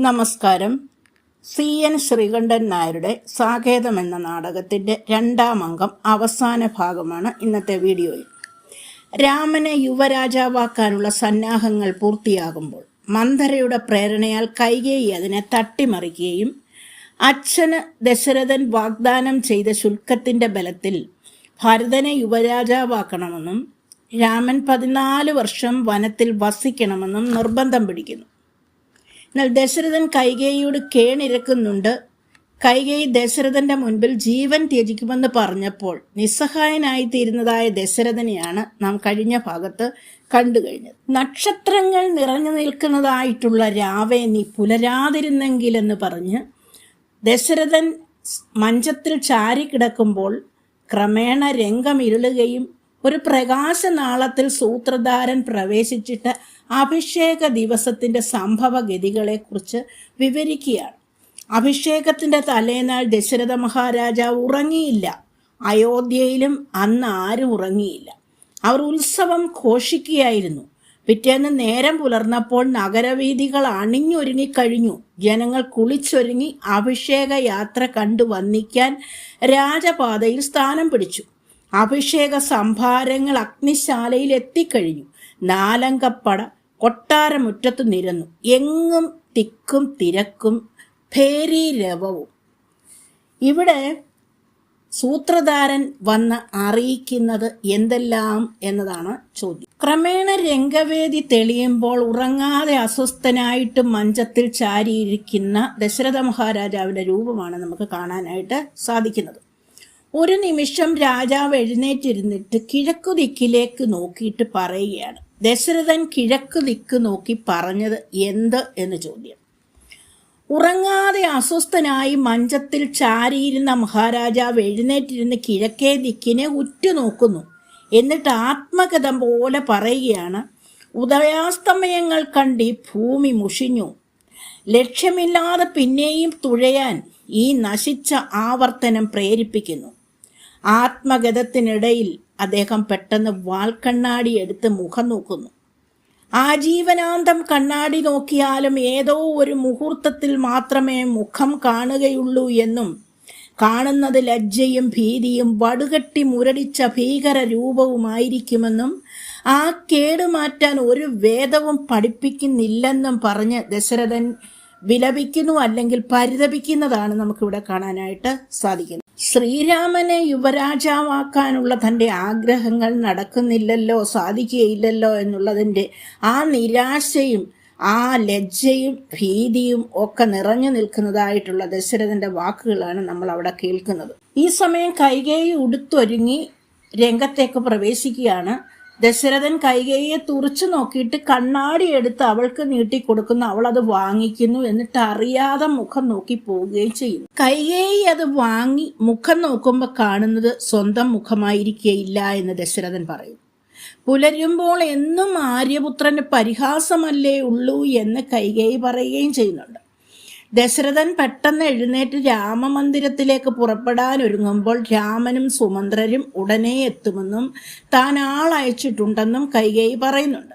നമസ്കാരം. C. N. Sreekandan നായരുടെ സാകേതം എന്ന നാടകത്തിന്റെ രണ്ടാം അംഗം അവസാന ഭാഗമാണ് ഇന്നത്തെ വീഡിയോയിൽ. രാമനെ യുവരാജാവാക്കാനുള്ള സന്നാഹങ്ങൾ പൂർത്തിയാകുമ്പോൾ മന്ധരയുടെ പ്രേരണയാൽ കൈകേയി അതിനെ തട്ടിമറിക്കുകയും അച്ഛന് ദശരഥൻ വാഗ്ദാനം ചെയ്ത ശുൽക്കത്തിന്റെ ബലത്തിൽ ഭരതനെ യുവരാജാവാക്കണമെന്നും രാമൻ പതിനാല് വർഷം വനത്തിൽ വസിക്കണമെന്നും നിർബന്ധം പിടിക്കുന്നു. എന്നാൽ ദശരഥൻ കൈകേയിയോട് കേണിരക്കുന്നുണ്ട്. കൈകേയി ദശരഥന്റെ മുൻപിൽ ജീവൻ ത്യജിക്കുമെന്ന് പറഞ്ഞപ്പോൾ നിസ്സഹായനായി തീരുന്നതായ ദശരഥനെയാണ് നാം കഴിഞ്ഞ ഭാഗത്ത് കണ്ടു കഴിഞ്ഞത്. നക്ഷത്രങ്ങൾ നിറഞ്ഞു നിൽക്കുന്നതായിട്ടുള്ള രാവേ നീ പുലരാതിരുന്നെങ്കിലെന്ന് പറഞ്ഞ് ദശരഥൻ മഞ്ചത്തിൽ ചാരി കിടക്കുമ്പോൾ ക്രമേണ രംഗം ഇരുളുകയും ഒരു പ്രകാശനാളത്തിൽ സൂത്രധാരൻ പ്രവേശിച്ചിട്ട് അഭിഷേക ദിവസത്തിന്റെ സംഭവഗതികളെക്കുറിച്ച് വിവരിക്കുകയാണ്. അഭിഷേകത്തിന്റെ തലേനാൾ ദശരഥ മഹാരാജാവ് ഉറങ്ങിയില്ല. അയോധ്യയിലും അന്ന് ആരും ഉറങ്ങിയില്ല. അവർ ഉത്സവം ഘോഷിക്കുകയായിരുന്നു. പിറ്റേന്ന് നേരം പുലർന്നപ്പോൾ നഗരവീഥികൾ അണിഞ്ഞൊരുങ്ങിക്കഴിഞ്ഞു ജനങ്ങൾ കുളിച്ചൊരുങ്ങി അഭിഷേക യാത്ര കണ്ടു വന്നിക്കാൻ രാജപാതയിൽ സ്ഥാനം പിടിച്ചു. അഭിഷേക സംഭാരങ്ങൾ അഗ്നിശാലയിൽ എത്തിക്കഴിഞ്ഞു. നാലങ്കപ്പട കൊട്ടാരമുറ്റത്ത് നിരന്നു. എങ്ങും തിക്കും തിരക്കും ഭേരീരവവും. ഇവിടെ സൂത്രധാരൻ വന്ന് അറിയിക്കുന്നത് എന്തെല്ലാം എന്നതാണ് ചോദ്യം. ക്രമേണ രംഗവേദി തെളിയുമ്പോൾ ഉറങ്ങാതെ അസ്വസ്ഥനായിട്ട് മഞ്ചത്തിൽ ചാരിയിരിക്കുന്ന ദശരഥ മഹാരാജാവിന്റെ രൂപമാണ് നമുക്ക് കാണാനായിട്ട് സാധിക്കുന്നത്. ഒരു നിമിഷം രാജാവ് എഴുന്നേറ്റിരുന്നിട്ട് കിഴക്കു ദിക്കിലേക്ക് നോക്കിയിട്ട് പറയുകയാണ്. ദശരഥൻ കിഴക്ക് ദിക്ക് നോക്കി പറഞ്ഞത് എന്ത് എന്ന് ചോദ്യം. ഉറങ്ങാതെ അസ്വസ്ഥനായി മഞ്ചത്തിൽ ചാരിയിരുന്ന മഹാരാജാവ് എഴുന്നേറ്റിരുന്ന് കിഴക്കേ ദിക്കിനെ ഉറ്റുനോക്കുന്നു. എന്നിട്ട് ആത്മകഥം പോലെ പറയുകയാണ്. ഉദയാസ്തമയങ്ങൾ കണ്ടി ഭൂമി മുഷിഞ്ഞു. ലക്ഷ്യമില്ലാതെ പിന്നെയും തുഴയാൻ ഈ നശിച്ച ആവർത്തനം പ്രേരിപ്പിക്കുന്നു. ആത്മഗതത്തിനിടയിൽ അദ്ദേഹം പെട്ടെന്ന് വാൽക്കണ്ണാടി എടുത്ത് മുഖം നോക്കുന്നു. ആജീവനാന്തം കണ്ണാടി നോക്കിയാലും ഏതോ ഒരു മുഹൂർത്തത്തിൽ മാത്രമേ മുഖം കാണുകയുള്ളൂ എന്നും കാണുന്നത് ലജ്ജയും ഭീതിയും വടുകട്ടി മുരടിച്ച ഭീകര രൂപവുമായിരിക്കുമെന്നും ആ കേടുമാറ്റാൻ ഒരു വേദവും പഠിപ്പിക്കുന്നില്ലെന്നും പറഞ്ഞ് ദശരഥൻ വിലപിക്കുന്നു അല്ലെങ്കിൽ പരിതപിക്കുന്നതാണ് നമുക്കിവിടെ കാണാനായിട്ട് സാധിക്കുന്നത്. ശ്രീരാമനെ യുവരാജാവാക്കാനുള്ള തന്റെ ആഗ്രഹങ്ങൾ നടക്കുന്നില്ലല്ലോ സാധിക്കുകയില്ലല്ലോ എന്നുള്ളതിന്റെ ആ നിരാശയും ആ ലജ്ജയും ഭീതിയും ഒക്കെ നിറഞ്ഞു നിൽക്കുന്നതായിട്ടുള്ള ദശരഥന്റെ വാക്കുകളാണ് നമ്മൾ അവിടെ കേൾക്കുന്നത്. ഈ സമയം കൈകേയി ഉടുത്തൊരുങ്ങി രംഗത്തേക്ക് പ്രവേശിക്കുകയാണ് ദശരഥൻ കൈകേയെ തുറച്ചു നോക്കിയിട്ട് കണ്ണാടി എടുത്ത് അവൾക്ക് നീട്ടിക്കൊടുക്കുന്നു അവൾ അത് വാങ്ങിക്കുന്നു എന്നിട്ട് അറിയാതെ മുഖം നോക്കി പോവുകയും ചെയ്യുന്നു. കൈകേയി അത് വാങ്ങി മുഖം നോക്കുമ്പോൾ കാണുന്നത് സ്വന്തം മുഖമായിരിക്കുകയില്ല എന്ന് ദശരഥൻ പറയും. പുലരുമ്പോൾ എന്നും ആര്യപുത്രന് പരിഹാസമല്ലേ ഉള്ളൂ എന്ന് കൈകേയി പറയുകയും ചെയ്യുന്നുണ്ട്. ദശരഥൻ പെട്ടെന്ന് എഴുന്നേറ്റ് രാമമന്ദിരത്തിലേക്ക് പുറപ്പെടാൻ ഒരുങ്ങുമ്പോൾ രാമനും സുമന്ത്രരും ഉടനെ എത്തുമെന്നും താൻ ആളയച്ചിട്ടുണ്ടെന്നും കൈകൈ പറയുന്നുണ്ട്.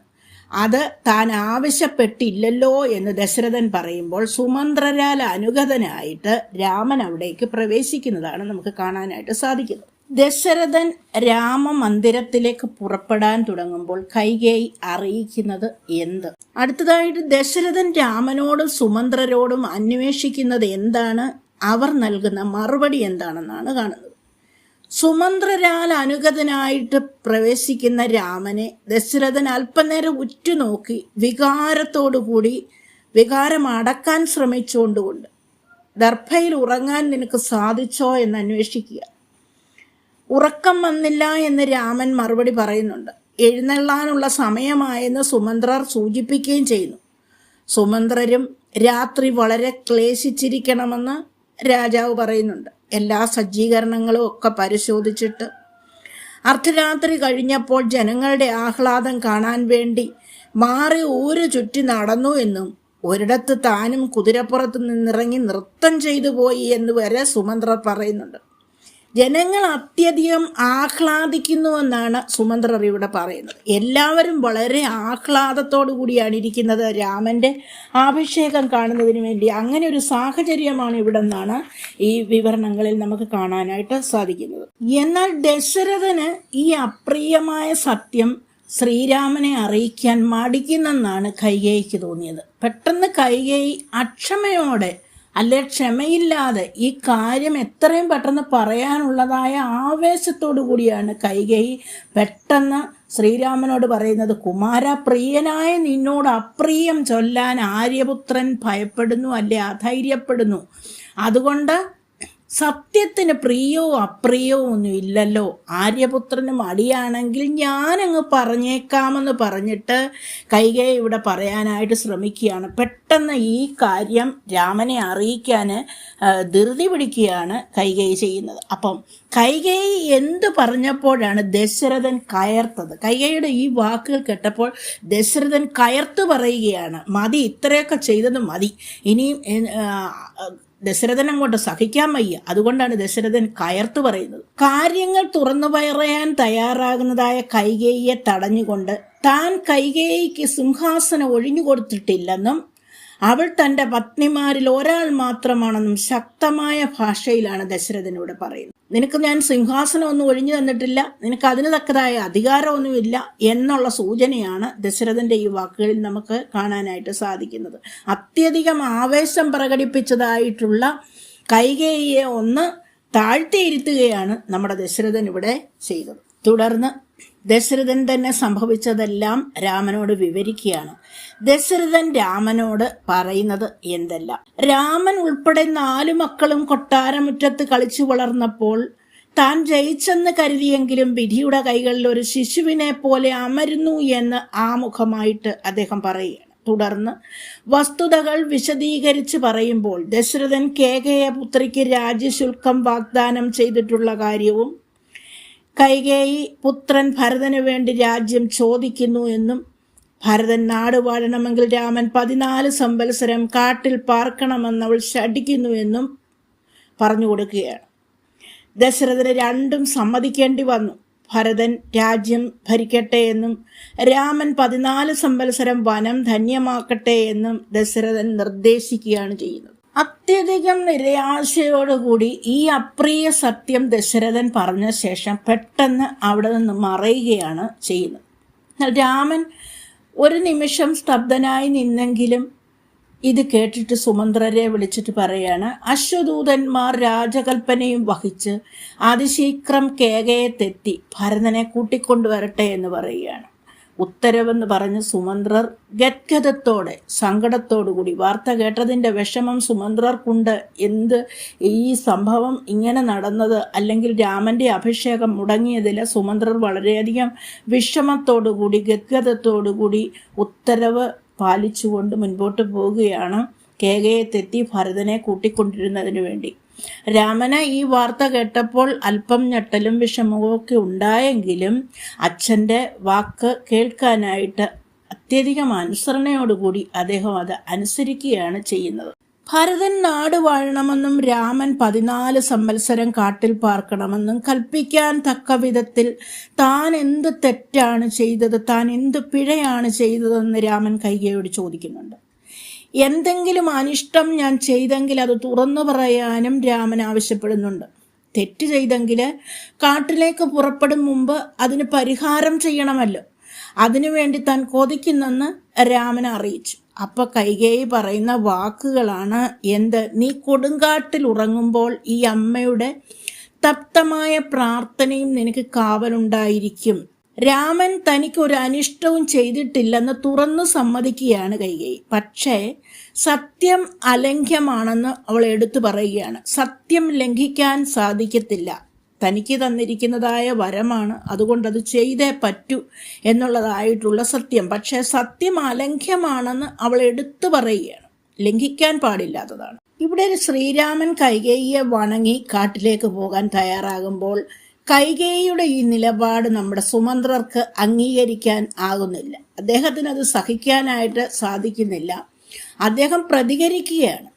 അത് താൻ ആവശ്യപ്പെട്ടില്ലല്ലോ എന്ന് ദശരഥൻ പറയുമ്പോൾ സുമന്ത്രരാൽ അനുഗതനായിട്ട് രാമൻ അവിടേക്ക് പ്രവേശിക്കുന്നതാണ് നമുക്ക് കാണാനായിട്ട് സാധിക്കുന്നത്. ദശരഥൻ രാമമന്ദിരത്തിലേക്ക് പുറപ്പെടാൻ തുടങ്ങുമ്പോൾ കൈകേയി അറിയിക്കുന്നത് എന്ത്? അടുത്തതായിട്ട് ദശരഥൻ രാമനോടും സുമന്ത്രരോടും അന്വേഷിക്കുന്നത് എന്താണ്? അവർ നൽകുന്ന മറുപടി എന്താണെന്നാണ് കാണുന്നത്. സുമന്ത്രരാൽ അനുഗതനായിട്ട് പ്രവേശിക്കുന്ന രാമനെ ദശരഥൻ അല്പനേരം ഉറ്റുനോക്കി വികാരത്തോടുകൂടി വികാരം അടക്കാൻ ശ്രമിച്ചുകൊണ്ടുകൊണ്ട് ദർഭയിൽ ഉറങ്ങാൻ നിനക്ക് സാധിച്ചോ എന്ന് അന്വേഷിക്കുക. ഉറക്കം വന്നില്ല എന്ന് രാമൻ മറുപടി പറയുന്നുണ്ട്. എഴുന്നള്ളാനുള്ള സമയമായെന്ന് സുമന്ത്രർ സൂചിപ്പിക്കുകയും ചെയ്യുന്നു. സുമന്ത്രരും രാത്രി വളരെ ക്ലേശിച്ചിരിക്കണമെന്ന് രാജാവ് പറയുന്നുണ്ട്. എല്ലാ സജ്ജീകരണങ്ങളും ഒക്കെ പരിശോധിച്ചിട്ട്. അർദ്ധരാത്രി കഴിഞ്ഞപ്പോൾ ജനങ്ങളുടെ ആഹ്ലാദം കാണാൻ വേണ്ടി മാറി ഊര് ചുറ്റി നടന്നു എന്നും ഒരിടത്ത് താനും കുതിരപ്പുറത്ത് നിന്നിറങ്ങി നൃത്തം ചെയ്തു പോയി എന്ന് വരെ സുമന്ത്രർ പറയുന്നുണ്ട്. ജനങ്ങൾ അത്യധികം ആഹ്ലാദിക്കുന്നുവെന്നാണ് സുമന്ത്രർ ഇവിടെ പറയുന്നത്. എല്ലാവരും വളരെ ആഹ്ലാദത്തോടു കൂടിയാണ് ഇരിക്കുന്നത്. രാമന്റെ അഭിഷേകം കാണുന്നതിന് വേണ്ടി അങ്ങനെ ഒരു സാഹചര്യമാണ് ഇവിടെ നിന്നാണ് ഈ വിവരണങ്ങളിൽ നമുക്ക് കാണാനായിട്ട് സാധിക്കുന്നത്. എന്നാൽ ദശരഥന് ഈ അപ്രിയമായ സത്യം ശ്രീരാമനെ അറിയിക്കാൻ മടിക്കുന്നെന്നാണ് കൈകേയിക്ക് തോന്നിയത്. പെട്ടെന്ന് കൈകേയി അക്ഷമയോടെ അല്ലെ ക്ഷമയില്ലാതെ ഈ കാര്യം എത്രയും പെട്ടെന്ന് പറയാനുള്ളതായ ആവേശത്തോടു കൂടിയാണ് കൈകൈ പെട്ടെന്ന് ശ്രീരാമനോട് പറയുന്നത് കുമാര പ്രിയനായ നിന്നോട് അപ്രിയം ചൊല്ലാൻ ആര്യപുത്രൻ ഭയപ്പെടുന്നു അല്ലെ അധൈര്യപ്പെടുന്നു. അതുകൊണ്ട് സത്യത്തിന് പ്രിയോ അപ്രിയോ ഒന്നും ഇല്ലല്ലോ ആര്യപുത്രന് മടിയാണെങ്കിൽ ഞാനങ്ങ് പറഞ്ഞേക്കാമെന്ന് പറഞ്ഞിട്ട് കൈകൈ ഇവിടെ പറയാനായിട്ട് ശ്രമിക്കുകയാണ്. പെട്ടെന്ന് ഈ കാര്യം രാമനെ അറിയിക്കാൻ ധൃതി പിടിക്കുകയാണ് കൈകൈ ചെയ്യുന്നത്. അപ്പം കൈകൈ എന്ത് പറഞ്ഞപ്പോഴാണ് ദശരഥൻ കയർത്തത്? കൈകൈയുടെ ഈ വാക്കുകൾ കേട്ടപ്പോൾ ദശരഥൻ കയർത്തു പറയുകയാണ് മതി ഇത്രയൊക്കെ ചെയ്തത് മതി. ഇനിയും ദശരഥൻ അങ്ങോട്ട് സഹിക്കാൻ വയ്യ. അതുകൊണ്ടാണ് ദശരഥൻ കയർത്തു പറയുന്നത്. കാര്യങ്ങൾ തുറന്നു പറയാൻ തയ്യാറാകുന്നതായ കൈകേയിയെ തടഞ്ഞുകൊണ്ട് താൻ കൈകേയിക്ക് സിംഹാസനം ഒഴിഞ്ഞു കൊടുത്തിട്ടില്ലെന്നും അവൾ തന്റെ പത്നിമാരിൽ ഒരാൾ മാത്രമാണെന്നും ശക്തമായ ഭാഷയിലാണ് ദശരഥനോട് പറയുന്നത്. നിനക്ക് ഞാൻ സിംഹാസനം ഒന്നും ഒഴിഞ്ഞു തന്നിട്ടില്ല. നിനക്ക് അതിന് തക്കതായ അധികാരമൊന്നുമില്ല എന്നുള്ള സൂചനയാണ് ദശരഥന്റെ ഈ വാക്കുകളിൽ നമുക്ക് കാണാനായിട്ട് സാധിക്കുന്നത്. അത്യധികം ആവേശം പ്രകടിപ്പിച്ചതായിട്ടുള്ള കൈകേയിയെ ഒന്ന് താഴ്ത്തിയിരുത്തുകയാണ് നമ്മുടെ ദശരഥൻ ഇവിടെ ചെയ്തത്. തുടർന്ന് ദശരഥൻ തന്നെ സംഭവിച്ചതെല്ലാം രാമനോട് വിവരിക്കുകയാണ്. ദശരഥൻ രാമനോട് പറയുന്നത് എന്തെല്ലാം. രാമൻ ഉൾപ്പെടെ നാലു മക്കളും കൊട്ടാരമുറ്റത്ത് കളിച്ചു വളർന്നപ്പോൾ താൻ ജയിച്ചെന്ന് കരുതിയെങ്കിലും വിധിയുടെ കൈകളിൽ ഒരു ശിശുവിനെ പോലെ അമരുന്നു എന്ന് ആമുഖമായിട്ട് അദ്ദേഹം പറയുകയാണ്. തുടർന്ന് വസ്തുതകൾ വിശദീകരിച്ച് പറയുമ്പോൾ ദശരഥൻ കേകയ പുത്രിക്ക് രാജ്യശുൽക്കം വാഗ്ദാനം ചെയ്തിട്ടുള്ള കാര്യവും കൈകേയി പുത്രൻ ഭരതന് വേണ്ടി രാജ്യം ചോദിക്കുന്നു എന്നും ഭരതൻ നാട് വാഴണമെങ്കിൽ രാമൻ പതിനാല് സംവത്സരം കാട്ടിൽ പാർക്കണമെന്ന് അവൾ ശടിക്കുന്നുവെന്നും പറഞ്ഞു കൊടുക്കുകയാണ്. ദശരഥന് രണ്ടും സമ്മതിക്കേണ്ടി വന്നു. ഭരതൻ രാജ്യം ഭരിക്കട്ടെ എന്നും രാമൻ പതിനാല് സംവത്സരം വനം ധന്യമാക്കട്ടെ എന്നും ദശരഥൻ നിർദ്ദേശിക്കുകയാണ് ചെയ്യുന്നത്. അത്യധികം നിരാശയോടുകൂടി ഈ അപ്രിയ സത്യം ദശരഥൻ പറഞ്ഞ ശേഷം പെട്ടെന്ന് അവിടെ നിന്ന് മറയുകയാണ് ചെയ്യുന്നത്. രാമൻ ഒരു നിമിഷം സ്തബ്ധനായി നിന്നെങ്കിലും ഇത് കേട്ടിട്ട് സുമന്ത്രരെ വിളിച്ചിട്ട് പറയാണ് അശ്വദൂതന്മാർ രാജകൽപ്പനയും വഹിച്ച് അതിശീഘ്രം കേകയെത്തെത്തി ഭരതനെ കൂട്ടിക്കൊണ്ടുവരട്ടെ എന്ന് പറയുകയാണ്. ഉത്തരവെന്ന് പറഞ്ഞ് സുമന്ത്രർ ഗദ്ഗതത്തോടെ സങ്കടത്തോടുകൂടി വാർത്ത കേട്ടതിന്റെ വിഷമം സുമന്ത്രർക്കുണ്ട്. എന്ത് ഈ സംഭവം ഇങ്ങനെ നടന്നത്? അല്ലെങ്കിൽ രാമന്റെ അഭിഷേകം മുടങ്ങിയതിൽ സുമന്ത്രർ വളരെയധികം വിഷമത്തോടുകൂടി ഗദ്ഗതത്തോടുകൂടി ഉത്തരവ് പാലിച്ചുകൊണ്ട് മുൻപോട്ട് പോവുകയാണ് കേകയെ തെറ്റി ഭരതനെ കൂട്ടിക്കൊണ്ടിരുന്നതിന് വേണ്ടി. രാമന് ഈ വാർത്ത കേട്ടപ്പോൾ അല്പം ഞെട്ടലും വിഷമവും ഒക്കെ ഉണ്ടായെങ്കിലും അച്ഛന്റെ വാക്ക് കേൾക്കാനായിട്ട് അത്യധികം അനുസരണയോടുകൂടി അദ്ദേഹം അത് അനുസരിക്കുകയാണ് ചെയ്യുന്നത്. ഭരതൻ നാട് വാഴണമെന്നും രാമൻ പതിനാല് സംവത്സരം കാട്ടിൽ പാർക്കണമെന്നും കൽപ്പിക്കാൻ തക്ക വിധത്തിൽ താൻ എന്ത് തെറ്റാണ് ചെയ്തത് താൻ എന്ത് പിഴയാണ് ചെയ്തതെന്ന് രാമൻ കൈകയോട് ചോദിക്കുന്നുണ്ട്. എന്തെങ്കിലും അനിഷ്ടം ഞാൻ ചെയ്തെങ്കിൽ അത് തുറന്നു പറയാനും രാമൻ ആവശ്യപ്പെടുന്നുണ്ട്. തെറ്റ് ചെയ്തെങ്കിൽ കാട്ടിലേക്ക് പുറപ്പെടും മുമ്പ് അതിന് പരിഹാരം ചെയ്യണമല്ലോ. അതിനുവേണ്ടി താൻ കൊതിക്കുന്നെന്ന് രാമൻ അറിയിച്ചു. അപ്പൊ കൈകേയി പറയുന്ന വാക്കുകളാണ് എന്ത്? നീ കൊടുങ്കാട്ടിൽ ഉറങ്ങുമ്പോൾ ഈ അമ്മയുടെ തപ്തമായ പ്രാർത്ഥനയും നിനക്ക് കാവലുണ്ടായിരിക്കും. രാമൻ തനിക്ക് ഒരു അനിഷ്ടവും ചെയ്തിട്ടില്ലെന്ന് തുറന്നു സമ്മതിക്കുകയാണ് കൈകേയി പക്ഷേ സത്യം അലംഘ്യമാണെന്ന് അവൾ എടുത്തു പറയുകയാണ്. സത്യം ലംഘിക്കാൻ സാധിക്കത്തില്ല. തനിക്ക് തന്നിരിക്കുന്നതായ വരമാണ് അതുകൊണ്ട് അത് ചെയ്തേ പറ്റൂ എന്നുള്ളതായിട്ടുള്ള സത്യം. പക്ഷേ സത്യം അലംഘ്യമാണെന്ന് അവൾ എടുത്തു പറയുകയാണ്. ലംഘിക്കാൻ പാടില്ലാത്തതാണ്. ഇവിടെ ശ്രീരാമൻ കൈകേയിയെ വണങ്ങി കാട്ടിലേക്ക് പോകാൻ തയ്യാറാകുമ്പോൾ കൈകേയിയുടെ ഈ നിലപാട് നമ്മുടെ സുമന്ത്രർക്ക് അംഗീകരിക്കാൻ ആകുന്നില്ല. അദ്ദേഹത്തിന് അത് സഹിക്കാനായിട്ട് സാധിക്കുന്നില്ല. അദ്ദേഹം പ്രതികരിക്കുകയാണ്.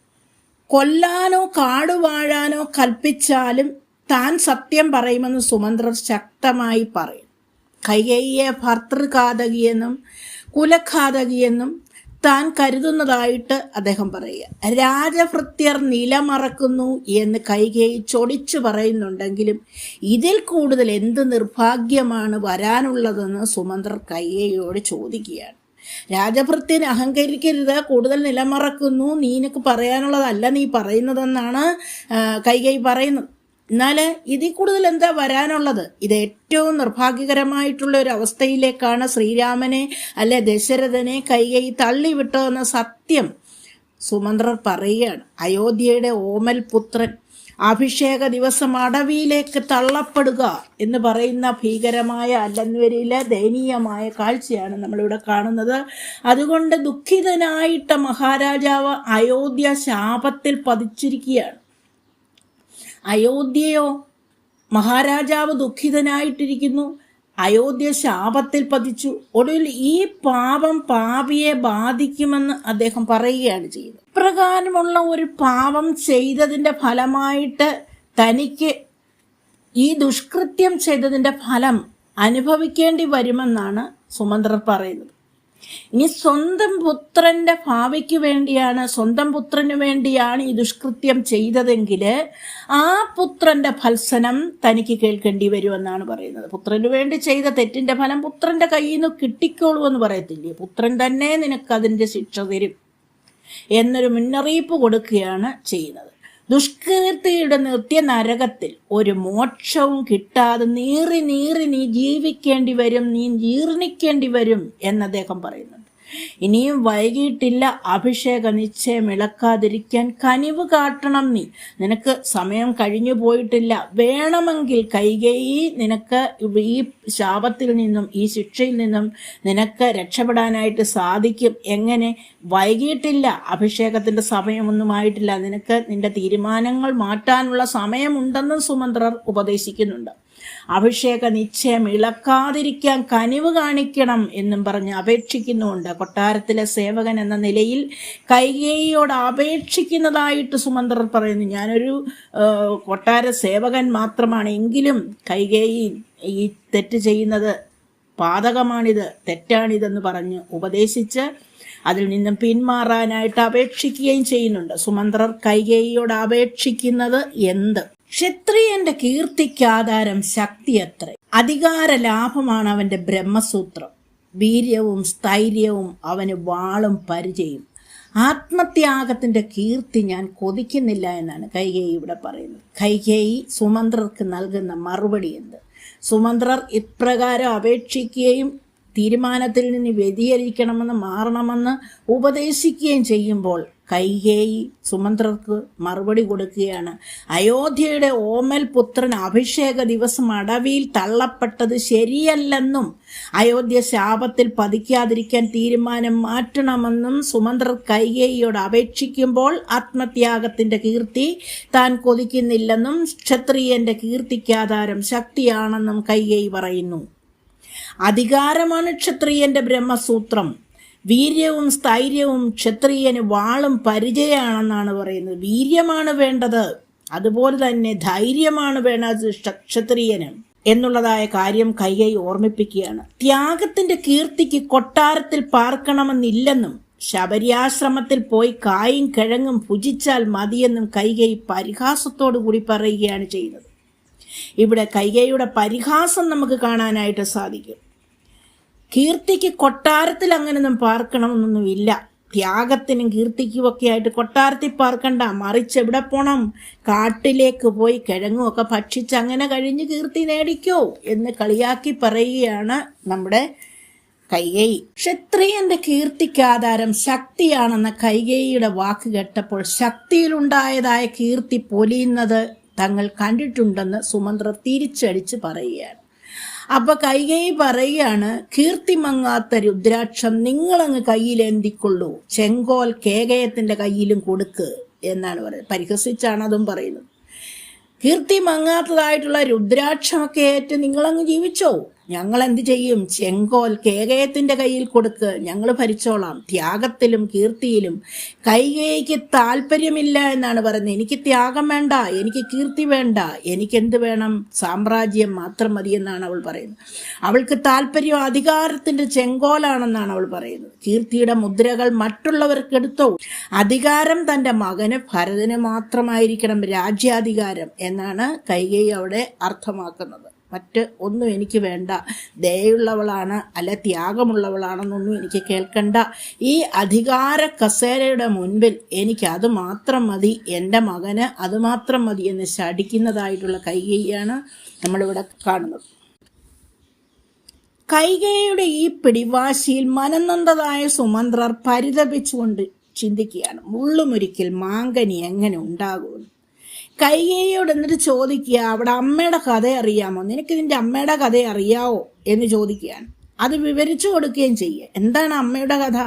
കൊല്ലാനോ കാടുവാഴാനോ കൽപ്പിച്ചാലും താൻ സത്യം പറയുമെന്ന് സുമന്ത്രർ ശക്തമായി പറയും. കൈകേയിയെ ഭർത്തൃഘാതകിയെന്നും കുലഘാതകിയെന്നും താൻ കരുതുന്നതായിട്ട് അദ്ദേഹം പറയുക. രാജഭൃത്യർ നിലമറക്കുന്നു എന്ന് കൈകേയി ചൊടിച്ചു പറയുന്നുണ്ടെങ്കിലും ഇതിൽ കൂടുതൽ എന്ത് നിർഭാഗ്യമാണ് വരാനുള്ളതെന്ന് സുമന്ത്രർ കൈകേയോട് ചോദിക്കുകയാണ്. രാജഭൃത്യൻ അഹങ്കരിക്കരുത് കൂടുതൽ നിലമറക്കുന്നു നീനക്ക് പറയാനുള്ളതല്ല നീ പറയുന്നതെന്നാണ് കൈകൈ പറയുന്നത്. എന്നാൽ ഇതിൽ കൂടുതൽ എന്താ വരാനുള്ളത്? ഇത് ഏറ്റവും നിർഭാഗ്യകരമായിട്ടുള്ള ഒരു അവസ്ഥയിലേക്കാണ് ശ്രീരാമനെ അല്ലെ ദശരഥനെ കൈകൈ തള്ളിവിട്ടതെന്ന സത്യം സുമന്ത്രർ പറയുകയാണ്. അയോധ്യയുടെ ഓമൽ പുത്രൻ അഭിഷേക ദിവസം അടവിയിലേക്ക് തള്ളപ്പെടുക എന്ന് പറയുന്ന ഭീകരമായ അല്ലൻവരിയിലെ ദയനീയമായ കാഴ്ചയാണ് നമ്മളിവിടെ കാണുന്നത്. അതുകൊണ്ട് ദുഃഖിതനായിട്ട മഹാരാജാവ് അയോധ്യ ശാപത്തിൽ പതിച്ചിരിക്കുകയാണ്. അയോധ്യയോ? മഹാരാജാവ് ദുഃഖിതനായിട്ടിരിക്കുന്നു. അയോധ്യ ശാപത്തിൽ പതിച്ചു. ഒടുവിൽ ഈ പാപം പാപിയെ ബാധിക്കുമെന്ന് അദ്ദേഹം പറയുകയാണ് ചെയ്യുന്നത്. ഇപ്രകാരമുള്ള ഒരു പാപം ചെയ്തതിന്റെ ഫലമായിട്ട് തനിക്ക് ഈ ദുഷ്കൃത്യം ചെയ്തതിന്റെ ഫലം അനുഭവിക്കേണ്ടി വരുമെന്നാണ് സുമന്ത്രർ പറയുന്നത്. ഇനി സ്വന്തം പുത്രന്റെ ഭാവിക്ക് വേണ്ടിയാണ് സ്വന്തം പുത്രന് വേണ്ടിയാണ് ഈ ദുഷ്കൃത്യം ചെയ്തതെങ്കിൽ ആ പുത്രന്റെ ഫത്സനം തനിക്ക് കേൾക്കേണ്ടി വരുമെന്നാണ് പറയുന്നത്. പുത്രന് വേണ്ടി ചെയ്ത തെറ്റിന്റെ ഫലം പുത്രന്റെ കയ്യിൽ നിന്ന് കിട്ടിക്കോളൂ എന്ന് പറയത്തില്ലേ? പുത്രൻ തന്നെ നിനക്ക് അതിന്റെ ശിക്ഷ തരും എന്നൊരു മുന്നറിയിപ്പ് കൊടുക്കുകയാണ് ചെയ്യുന്നത്. ദുഷ്കീർത്തിയുടെ നിർത്തിയ നരകത്തിൽ ഒരു മോക്ഷവും കിട്ടാതെ നീറി നീറി നീ ജീവിക്കേണ്ടി വരും നീ ജീർണിക്കേണ്ടി വരും എന്ന് അദ്ദേഹം പറയുന്നുണ്ട്. ഇനിയും വൈകിട്ടില്ല അഭിഷേക നിശ്ചയം ഇളക്കാതിരിക്കാൻ കനിവ് കാട്ടണം നീ. നിനക്ക് സമയം കഴിഞ്ഞു പോയിട്ടില്ല. വേണമെങ്കിൽ കൈകേയി നിനക്ക് ഈ ശാപത്തിൽ നിന്നും ഈ ശിക്ഷയിൽ നിന്നും നിനക്ക് രക്ഷപ്പെടാനായിട്ട് സാധിക്കും. എങ്ങനെ? വൈകിട്ടില്ല. അഭിഷേകത്തിന്റെ സമയമൊന്നും ആയിട്ടില്ല. നിനക്ക് നിന്റെ തീരുമാനങ്ങൾ മാറ്റാനുള്ള സമയമുണ്ടെന്നും സുമന്ത്രർ ഉപദേശിക്കുന്നുണ്ട്. അഭിഷേക നിശ്ചയം ഇളക്കാതിരിക്കാൻ കനിവ് കാണിക്കണം എന്നും പറഞ്ഞ് അപേക്ഷിക്കുന്നുണ്ട്. കൊട്ടാരത്തിലെ സേവകൻ എന്ന നിലയിൽ കൈകേയിയോട് അപേക്ഷിക്കുന്നതായിട്ട് സുമന്ത്രർ പറയുന്നു. ഞാനൊരു കൊട്ടാര സേവകൻ മാത്രമാണ് എങ്കിലും കൈകേയി ഈ തെറ്റ് ചെയ്യുന്നത് പാതകമാണിത് തെറ്റാണിതെന്ന് പറഞ്ഞ് ഉപദേശിച്ച് അതിൽ നിന്നും പിന്മാറാനായിട്ട് അപേക്ഷിക്കുകയും ചെയ്യുന്നുണ്ട്. സുമന്ത്രർ കൈകേയിയോട് അപേക്ഷിക്കുന്നത് എന്ത്? ക്ഷത്രിയന്റെ കീർത്തിക്കാധാരം ശക്തി അത്ര. അധികാര ലാഭമാണ് അവന്റെ ബ്രഹ്മസൂത്രം. വീര്യവും സ്ഥൈര്യവും അവന് വാളും പരിചയം. ആത്മത്യാഗത്തിന്റെ കീർത്തി ഞാൻ കൊതിക്കുന്നില്ല എന്നാണ് കൈകേയി ഇവിടെ പറയുന്നത്. കൈകേയി സുമന്ത്രർക്ക് നൽകുന്ന മറുപടി എന്ത്? സുമന്ത്രർ ഇപ്രകാരം അപേക്ഷിക്കുകയും തീരുമാനത്തിൽ നിന്ന് വ്യതിചരിക്കണമെന്ന് മാറണമെന്ന് ഉപദേശിക്കുകയും ചെയ്യുമ്പോൾ കൈകേയി സുമന്ത്രർക്ക് മറുപടി കൊടുക്കുകയാണ്. അയോധ്യയുടെ ഓമൽ പുത്രൻ അഭിഷേക ദിവസം അടവിയിൽ തള്ളപ്പെട്ടത് ശരിയല്ലെന്നും അയോധ്യ ശാപത്തിൽ പതിക്കാതിരിക്കാൻ തീരുമാനം മാറ്റണമെന്നും സുമന്ത്രർ കൈകേയിയോട് അപേക്ഷിക്കുമ്പോൾ ആത്മത്യാഗത്തിന്റെ കീർത്തി താൻ കൊതിക്കുന്നില്ലെന്നും ക്ഷത്രിയന്റെ കീർത്തിക്കാധാരം ശക്തിയാണെന്നും കൈകേയി പറയുന്നു. അധികാരമാണ് ക്ഷത്രിയന്റെ ബ്രഹ്മസൂത്രം. വീര്യവും സ്ഥൈര്യവും ക്ഷത്രിയന് വാളും പരിചയമാണെന്നാണ് പറയുന്നത്. വീര്യമാണ് വേണ്ടത്. അതുപോലെ തന്നെ ധൈര്യമാണ് വേണ്ടത് ക്ഷ- ക്ഷത്രിയന് എന്നുള്ളതായ കാര്യം കൈകൈ ഓർമ്മിപ്പിക്കുകയാണ്. ത്യാഗത്തിന്റെ കീർത്തിക്ക് കൊട്ടാരത്തിൽ പാർക്കണമെന്നില്ലെന്നും ശബരിയാശ്രമത്തിൽ പോയി കായും കിഴങ്ങും ഭുജിച്ചാൽ മതിയെന്നും കൈകൈ പരിഹാസത്തോടു കൂടി പറയുകയാണ് ചെയ്യുന്നത്. ഇവിടെ കൈകയുടെ പരിഹാസം നമുക്ക് കാണാനായിട്ട് സാധിക്കും. കീർത്തിക്ക് കൊട്ടാരത്തിൽ അങ്ങനെയൊന്നും പാർക്കണമെന്നൊന്നുമില്ല. ത്യാഗത്തിനും കീർത്തിക്കും ഒക്കെ ആയിട്ട് കൊട്ടാരത്തിൽ പാർക്കണ്ട. മറിച്ച് എവിടെ പോണം? കാട്ടിലേക്ക് പോയി കിഴങ്ങും ഒക്കെ ഭക്ഷിച്ച് അങ്ങനെ കഴിഞ്ഞ് കീർത്തി നേടിക്കോ എന്ന് കളിയാക്കി പറയുകയാണ് നമ്മുടെ കൈകൈ ക്ഷത്രിയന്റെ കീർത്തിക്കാധാരം ശക്തിയാണെന്ന കൈകൈയുടെ വാക്ക് കേട്ടപ്പോൾ ശക്തിയിലുണ്ടായതായ കീർത്തി പൊലിയുന്നത് തങ്ങൾ കണ്ടിട്ടുണ്ടെന്ന് സുമന്ത്ര തിരിച്ചടിച്ച് പറയുകയാണ്. അപ്പൊ കൈകൈ പറയുകയാണ് കീർത്തി മങ്ങാത്ത രുദ്രാക്ഷം നിങ്ങളങ്ങ് കയ്യിലേന്തിക്കൊള്ളൂ ചെങ്കോൽ കേകയത്തിന്റെ കയ്യിലും കൊടുക്ക് എന്നാണ് പറയുന്നത്. പരിഹസിച്ചാണ് അതും പറയുന്നത്. കീർത്തി മങ്ങാത്തതായിട്ടുള്ള രുദ്രാക്ഷമൊക്കെ ഏറ്റ് നിങ്ങളങ്ങ് ജീവിച്ചോ? ഞങ്ങൾ എന്ത് ചെയ്യും? ചെങ്കോൽ കേകയത്തിന്റെ കയ്യിൽ കൊടുക്ക്. ഞങ്ങൾ ഭരിച്ചോളാം. ത്യാഗത്തിലും കീർത്തിയിലും. കൈകേയ്ക്ക് താല്പര്യമില്ല എന്നാണ് പറയുന്നത്. എനിക്ക് ത്യാഗം വേണ്ട എനിക്ക് കീർത്തി വേണ്ട എനിക്ക് എന്ത് വേണം? സാമ്രാജ്യം മാത്രം മതി എന്നാണ് അവൾ പറയുന്നത്. അവൾക്ക് താല്പര്യം അധികാരത്തിന്റെ ചെങ്കോലാണെന്നാണ് അവൾ പറയുന്നത്. കീർത്തിയുടെ മുദ്രകൾ മറ്റുള്ളവർക്ക് എടുത്തോ? അധികാരം തന്റെ മകന് ഭരതന് മാത്രമായിരിക്കണം രാജ്യാധികാരം എന്നാണ് കൈകേയി അവിടെ അർത്ഥമാക്കുന്നത്. മറ്റ് ഒന്നും എനിക്ക് വേണ്ട. ദയുള്ളവളാണ് അല്ല ത്യാഗമുള്ളവളാണെന്നൊന്നും എനിക്ക് കേൾക്കണ്ട. ഈ അധികാര കസേരയുടെ മുൻപിൽ എനിക്ക് അത് മാത്രം മതി. എന്റെ മകന് അത് മാത്രം മതി എന്ന് ശടിക്കുന്നതായിട്ടുള്ള കൈകൈയാണ് നമ്മളിവിടെ കാണുന്നത്. കൈകയുടെ ഈ പിടിവാശിയിൽ മനനൊന്തതായ സുമന്ത്രർ പരിതപിച്ചുകൊണ്ട് ചിന്തിക്കുകയാണ്. മുള്ളുമൊരിക്കൽ മാങ്കനി എങ്ങനെ ഉണ്ടാകുമെന്ന്. കൈകേയോട് എന്നിട്ട് ചോദിക്കുക അവിടെ അമ്മയുടെ കഥ അറിയാമോ? നിനക്ക് നിന്റെ അമ്മയുടെ കഥ അറിയാവോ? എന്ന് ചോദിക്കുകയാണ്. അത് വിവരിച്ചു കൊടുക്കുകയും ചെയ്യുക എന്താണ് അമ്മയുടെ കഥ?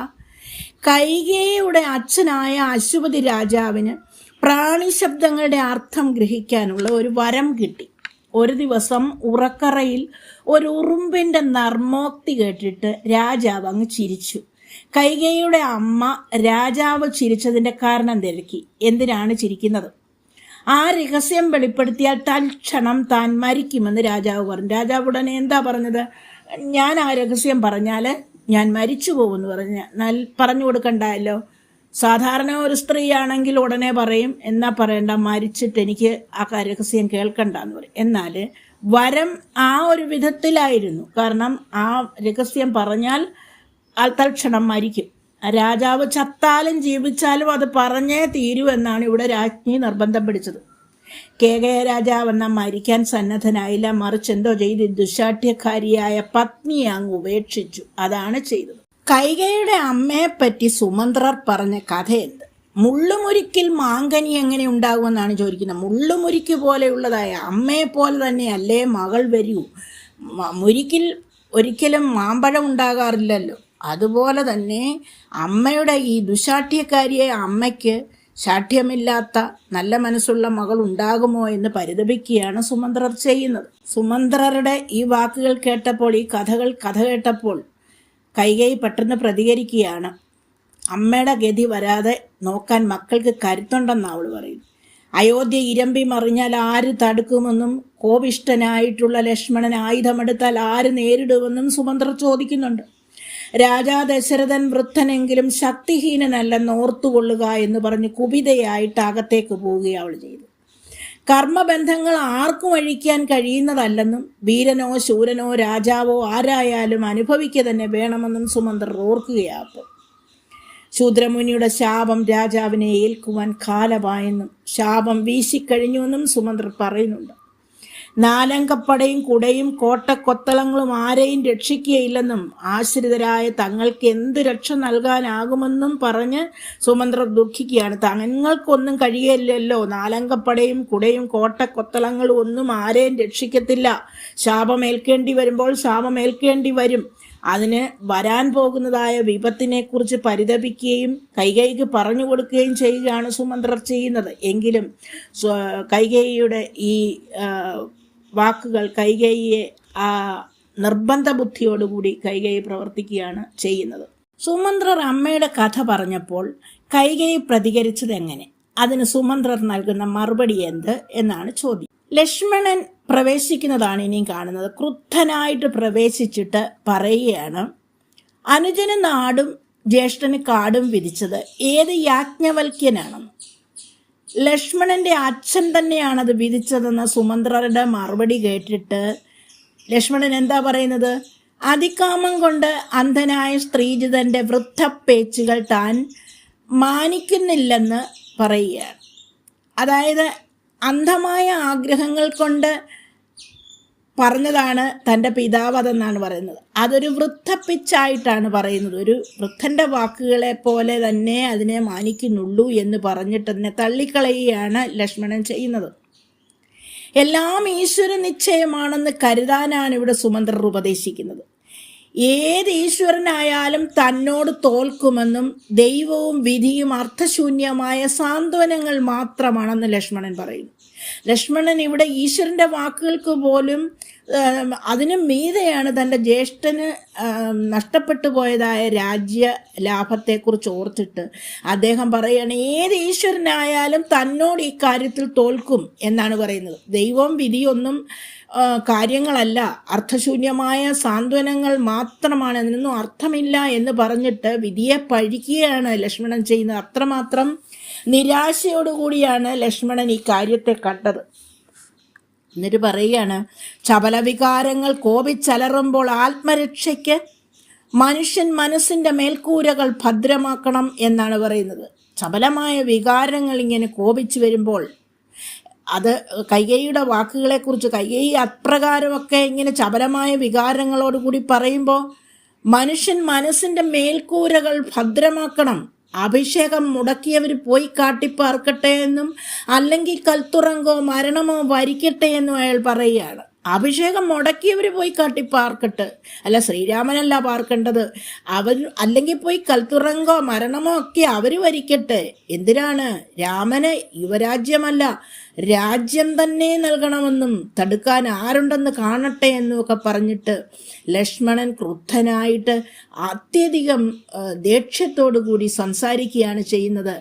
കൈകേയുടെ അച്ഛനായ അശുപതി രാജാവിന് പ്രാണിശബ്ദങ്ങളുടെ അർത്ഥം ഗ്രഹിക്കാനുള്ള ഒരു വരം കിട്ടി. ഒരു ദിവസം ഉറക്കറയിൽ ഒരു ഉറുമ്പിന്റെ നർമ്മോക്തി കേട്ടിട്ട് രാജാവ് അങ്ങ് ചിരിച്ചു. കൈകേയുടെ അമ്മ രാജാവ് ചിരിച്ചതിന്റെ കാരണം തിരക്കി. എന്തിനാണ് ചിരിക്കുന്നത്? ആ രഹസ്യം വെളിപ്പെടുത്തിയാൽ തൽക്ഷണം താൻ മരിക്കുമെന്ന് രാജാവ് പറഞ്ഞു. രാജാവ് ഉടനെ എന്താ പറഞ്ഞത്? ഞാൻ ആ രഹസ്യം പറഞ്ഞാൽ ഞാൻ മരിച്ചു പോകുമെന്ന് പറഞ്ഞ നൽ പറഞ്ഞു കൊടുക്കണ്ടല്ലോ സാധാരണ ഒരു സ്ത്രീയാണെങ്കിൽ ഉടനെ പറയും എന്നാ പറയണ്ട മരിച്ചിട്ട് എനിക്ക് ആ രഹസ്യം കേൾക്കണ്ട എന്ന് പറയും. എന്നാൽ വരം ആ ഒരു വിധത്തിലായിരുന്നു. കാരണം ആ രഹസ്യം പറഞ്ഞാൽ തൽക്ഷണം മരിക്കും. രാജാവ് ചത്താലും ജീവിച്ചാലും അത് പറഞ്ഞേ തീരൂ എന്നാണ് ഇവിടെ രാജ്ഞി നിർബന്ധം പിടിച്ചത്. കേകയ രാജാവ് എന്ന മരിക്കാൻ സന്നദ്ധനായില്ല. മറിച്ച് എന്തോ ചെയ്ത് ദുശാഠ്യക്കാരിയായ പത്നിയെ അങ്ങ് ഉപേക്ഷിച്ചു. അതാണ് ചെയ്തത്. കൈകയുടെ അമ്മയെപ്പറ്റി സുമന്ത്രർ പറഞ്ഞ കഥ എന്ത് മുള്ളുമുരിക്കിൽ മാങ്കനി എങ്ങനെ ഉണ്ടാകുമെന്നാണ് ചോദിക്കുന്നത്. മുള്ളുമുരിക്ക് പോലെയുള്ളതായ അമ്മയെ പോലെ തന്നെ അല്ലേ മകൾ വരൂ. മുരിക്കിൽ ഒരിക്കലും മാമ്പഴം ഉണ്ടാകാറില്ലല്ലോ. അതുപോലെ തന്നെ അമ്മയുടെ ഈ ദുശാഠ്യക്കാരിയെ അമ്മയ്ക്ക് ശാഠ്യമില്ലാത്ത നല്ല മനസ്സുള്ള മകൾ ഉണ്ടാകുമോ എന്ന് പരിതപിക്കുകയാണ് സുമന്ത്രർ ചെയ്യുന്നത്. സുമന്ത്രരുടെ ഈ വാക്കുകൾ കേട്ടപ്പോൾ ഈ കഥകൾ കഥ കേട്ടപ്പോൾ കൈകൈ പെട്ടെന്ന് പ്രതികരിക്കുകയാണ്. അമ്മയുടെ ഗതി വരാതെ നോക്കാൻ മക്കൾക്ക് കരുത്തുണ്ടെന്ന് അവൾ പറയുന്നു. അയോധ്യ ഇരമ്പി മറിഞ്ഞാൽ ആര് തടുക്കുമെന്നും കോപിഷ്ടനായിട്ടുള്ള ലക്ഷ്മണൻ ആയുധമെടുത്താൽ ആര് നേരിടുമെന്നും സുമന്ത്രർ ചോദിക്കുന്നുണ്ട്. രാജാ ദശരഥൻ വൃദ്ധനെങ്കിലും ശക്തിഹീനനല്ലെന്ന് ഓർത്തുകൊള്ളുക എന്ന് പറഞ്ഞ് കുപിതയായിട്ട് അകത്തേക്ക് പോവുകയാണ് അവൾ ചെയ്തു. കർമ്മബന്ധങ്ങൾ ആർക്കും അഴിക്കാൻ കഴിയുന്നതല്ലെന്നും വീരനോ ശൂരനോ രാജാവോ ആരായാലും അനുഭവിക്കുക തന്നെ വേണമെന്നും സുമന്ത്രർ ഓർക്കുകയാപ്പോൾ ശൂദ്രമുനിയുടെ ശാപം രാജാവിനെ ഏൽക്കുവാൻ കാലമായെന്നും ശാപം വീശിക്കഴിഞ്ഞുവെന്നും സുമന്ത്രർ പറയുന്നുണ്ട്. നാലങ്കപ്പടയും കുടയും കോട്ടക്കൊത്തളങ്ങളും ആരെയും രക്ഷിക്കുകയില്ലെന്നും ആശ്രിതരായ തങ്ങൾക്ക് എന്ത് രക്ഷ നൽകാനാകുമെന്നും പറഞ്ഞ് സുമന്ത്രർ ദുഃഖിക്കുകയാണ്. തങ്ങൾക്കൊന്നും കഴിയില്ലല്ലോ. നാലങ്കപ്പടയും കുടയും കോട്ടക്കൊത്തളങ്ങളും ഒന്നും ആരെയും രക്ഷിക്കത്തില്ല. ശാപമേൽക്കേണ്ടി വരുമ്പോൾ ശാപമേൽക്കേണ്ടി വരും. അതിന് വരാൻ പോകുന്നതായ വിപത്തിനെക്കുറിച്ച് പരിതപിക്കുകയും കൈകൈക്ക് പറഞ്ഞു കൊടുക്കുകയും ചെയ്യുകയാണ് സുമന്ത്രർ ചെയ്യുന്നത്. എങ്കിലും കൈകൈയുടെ ഈ വാക്കുകൾ കൈകേയിയെ ആ നിർബന്ധ ബുദ്ധിയോടുകൂടി കൈകേയി പ്രവർത്തിക്കുകയാണ് ചെയ്യുന്നത്. സുമന്ത്രർ അമ്മയുടെ കഥ പറഞ്ഞപ്പോൾ കൈകേയി പ്രതികരിച്ചത് എങ്ങനെ? അതിന് സുമന്ത്രർ നൽകുന്ന മറുപടി എന്ത് എന്നാണ് ചോദ്യം. ലക്ഷ്മണൻ പ്രവേശിക്കുന്നതാണ് ഇനിയും കാണുന്നത്. ക്രുദ്ധനായിട്ട് പ്രവേശിച്ചിട്ട് പറയുകയാണ് അനുജന് നാടും ജ്യേഷ്ഠന് കാടും വിധിച്ചത് ഏത് യാജ്ഞവൽക്യനാണെന്ന്? ലക്ഷ്മണന്റെ അച്ഛൻ തന്നെയാണ് അത് വിധിച്ചതെന്ന് സുമന്ത്രരുടെ മറുപടി കേട്ടിട്ട് ലക്ഷ്മണൻ എന്താ പറയുന്നത്? അതികാമം കൊണ്ട് അന്ധനായ സ്ത്രീജിതന്റെ വൃദ്ധപ്പേച്ചുകൾ താൻ മാനിക്കുന്നില്ലെന്ന് പറയുകയാണ്. അതായത് അന്ധമായ ആഗ്രഹങ്ങൾ കൊണ്ട് പറഞ്ഞതാണ് തന്റെ പിതാവ് അതെന്നാണ് പറയുന്നത്. അതൊരു വൃദ്ധപ്പിച്ചായിട്ടാണ് പറയുന്നത്. ഒരു വൃദ്ധന്റെ വാക്കുകളെ പോലെ തന്നെ അതിനെ മാനിക്കുന്നുള്ളൂ എന്ന് പറഞ്ഞിട്ട് തന്നെ തള്ളിക്കളയുകയാണ് ലക്ഷ്മണൻ ചെയ്യുന്നത്. എല്ലാം ഈശ്വര നിശ്ചയമാണെന്ന് കരുതാനാണ് ഇവിടെ സുമന്ത്രർ ഉപദേശിക്കുന്നത്. ഏത് ഈശ്വരനായാലും തന്നോട് തോൽക്കുമെന്നും ദൈവവും വിധിയും അർത്ഥശൂന്യമായ സാന്ത്വനങ്ങൾ മാത്രമാണെന്ന് ലക്ഷ്മണൻ പറയുന്നു. ലക്ഷ്മണൻ ഇവിടെ ഈശ്വരന്റെ വാക്കുകൾക്ക് പോലും അതിനും മീതെയാണ് തന്റെ ജ്യേഷ്ഠന് നഷ്ടപ്പെട്ടു പോയതായ രാജ്യ ലാഭത്തെക്കുറിച്ച് ഓർത്തിട്ട് അദ്ദേഹം പറയുകയാണ് ഏത് ഈശ്വരനായാലും തന്നോട് ഈ കാര്യത്തിൽ തോൽക്കും എന്നാണ് പറയുന്നത്. ദൈവം വിധിയൊന്നും കാര്യങ്ങളല്ല. അർത്ഥശൂന്യമായ സാന്ത്വനങ്ങൾ മാത്രമാണ് അതിനൊന്നും അർത്ഥമില്ല എന്ന് പറഞ്ഞിട്ട് വിധിയെ പഴിക്കുകയാണ് ലക്ഷ്മണൻ ചെയ്യുന്നത്. അത്രമാത്രം നിരാശയോടുകൂടിയാണ് ലക്ഷ്മണൻ ഈ കാര്യത്തെ കണ്ടത്. എന്നിട്ട് പറയുകയാണ് ചപലവികാരങ്ങൾ കോപിച്ചലറുമ്പോൾ ആത്മരക്ഷയ്ക്ക് മനുഷ്യൻ മനസ്സിന്റെ മേൽക്കൂരകൾ ഭദ്രമാക്കണം എന്നാണ് പറയുന്നത്. ചപലമായ വികാരങ്ങൾ ഇങ്ങനെ കോപിച്ചു വരുമ്പോൾ അത് കൈകൈയുടെ വാക്കുകളെക്കുറിച്ച് കൈകൈ അപ്രകാരമൊക്കെ ഇങ്ങനെ ചപലമായ വികാരങ്ങളോടുകൂടി പറയുമ്പോൾ മനുഷ്യൻ മനസ്സിന്റെ മേൽക്കൂരകൾ ഭദ്രമാക്കണം. അഭിഷേകം മുടക്കിയവർ പോയി കാട്ടിപ്പാർക്കട്ടെ എന്നും അല്ലെങ്കിൽ കൽത്തുറങ്കോ മരണമോ വരിക്കട്ടെ എന്നും അയാൾ പറയുകയാണ്. അഭിഷേകം മുടക്കിയവർ പോയി കാട്ടി പാർക്കട്ട്. അല്ല ശ്രീരാമനല്ല പാർക്കേണ്ടത്. അവർ അല്ലെങ്കിൽ പോയി കൽത്തുറങ്കോ മരണമോ ഒക്കെ അവർ വരിക്കട്ടെ. എന്തിനാണ്? രാമന് യുവരാജ്യമല്ല. രാജ്യം തന്നെ നൽകണമെന്നും തടുക്കാൻ ആരുണ്ടെന്ന് കാണട്ടെ എന്നും ഒക്കെ പറഞ്ഞിട്ട് ലക്ഷ്മണൻ ക്രുദ്ധനായിട്ട് അത്യധികം ദേക്ഷ്യത്തോടു കൂടി സംസാരിക്കുകയാണ് ചെയ്യുന്നത്.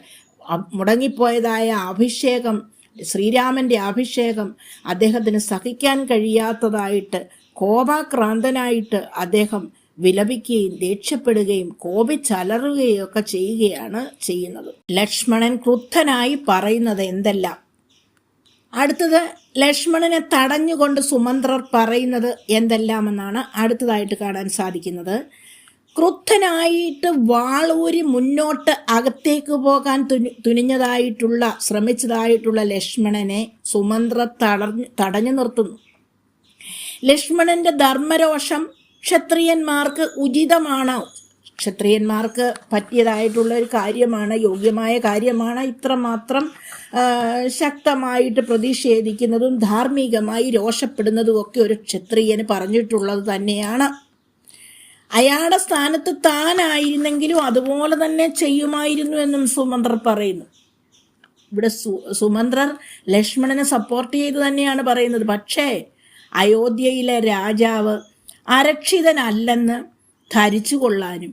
മുടങ്ങിപ്പോയതായ അഭിഷേകം ശ്രീരാമന്റെ അഭിഷേകം അദ്ദേഹത്തിന് സഹിക്കാൻ കഴിയാത്തതായിട്ട് കോപാക്രാന്തനായിട്ട് അദ്ദേഹം വിലപിക്കുകയും ദേഷ്യപ്പെടുകയും കോപിച്ചലറുകയും ഒക്കെ ചെയ്യുകയാണ് ചെയ്യുന്നത്. ലക്ഷ്മണൻ ക്രുദ്ധനായി പറയുന്നത് എന്തെല്ലാം? അടുത്തത് ലക്ഷ്മണനെ തടഞ്ഞുകൊണ്ട് സുമന്ത്രർ പറയുന്നത് എന്തെല്ലാമെന്നാണ് അടുത്തതായിട്ട് കാണാൻ സാധിക്കുന്നത്. ക്രുദ്ധനായിട്ട് വാളൂരി മുന്നോട്ട് അകത്തേക്ക് പോകാൻ തുനി തുനിഞ്ഞതായിട്ടുള്ള ശ്രമിച്ചതായിട്ടുള്ള ലക്ഷ്മണനെ സുമന്ത്ര തടഞ്ഞു തടഞ്ഞു നിർത്തുന്നു. ലക്ഷ്മണന്റെ ധർമ്മരോഷം ക്ഷത്രിയന്മാർക്ക് ഉചിതമാണ്. ക്ഷത്രിയന്മാർക്ക് പറ്റിയതായിട്ടുള്ള ഒരു കാര്യമാണ് യോഗ്യമായ കാര്യമാണ് ഇത്രമാത്രം ശക്തമായിട്ട് പ്രതിഷേധിക്കുന്നതും ധാർമ്മികമായി രോഷപ്പെടുന്നതും ഒക്കെ ഒരു ക്ഷത്രിയന് പറഞ്ഞിട്ടുള്ളത് തന്നെയാണ്. അയാളുടെ സ്ഥാനത്ത് താനായിരുന്നെങ്കിലും അതുപോലെ തന്നെ ചെയ്യുമായിരുന്നു എന്നും സുമന്ത്രർ പറയുന്നു. ഇവിടെ സു സുമന്ത്രർ ലക്ഷ്മണനെ സപ്പോർട്ട് ചെയ്ത് തന്നെയാണ് പറയുന്നത്. പക്ഷേ അയോധ്യയിലെ രാജാവ് അരക്ഷിതനല്ലെന്ന് ധരിച്ചു കൊള്ളാനും